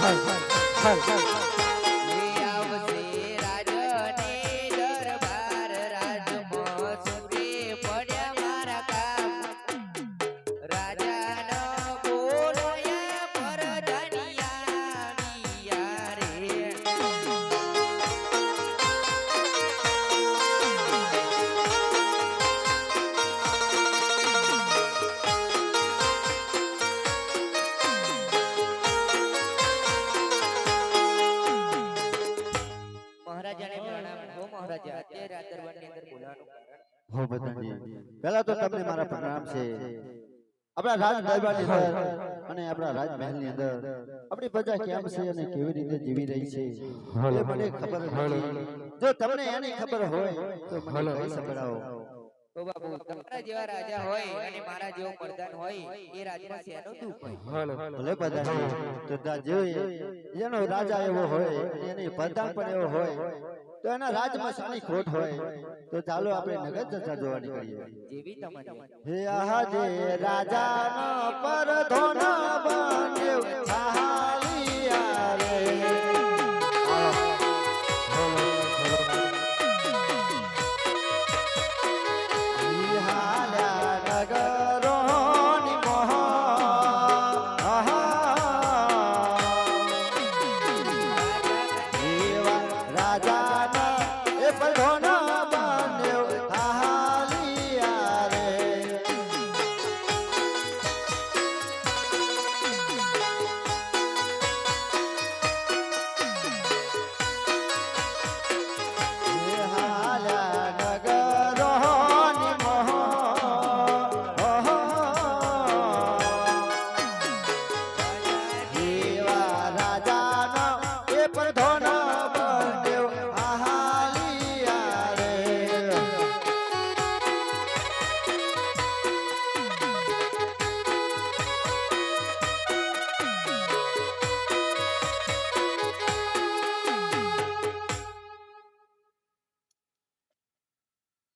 એ મહારાજાને પ્રણામ હો મહારાજા અત્યારે આ દરબારની અંદર બોલાવાનું કારણ. હો બધાજી પહેલા તો તમને મારા પ્રણામ છે. આપણા રાજ દરબારની અંદર અને આપણા રાજમહેલની અંદર આપણી પ્રજા કેમ છે અને કેવી રીતે જીવી રહી છે એ મને ખબર નથી. જો તમને એની ખબર હોય તો મને કહી સંભળાવો. તો બાપુ તમારા જેવા રાજા હોય અને મારા જેવો મર્દાન હોય એ રાજમાં શેનો દુઃખ હોય? ભલે બધાજી તો જોઈએ જેનો રાજા એવો હોય અને એની પ્રધાન પણ એવો હોય તો એના રાજમાં શાની ખોટ હોય. તો ચાલો આપણે નગર જતા જોવા નીકળીએ. જેવી તમને હે આહા જે રાજાનો પર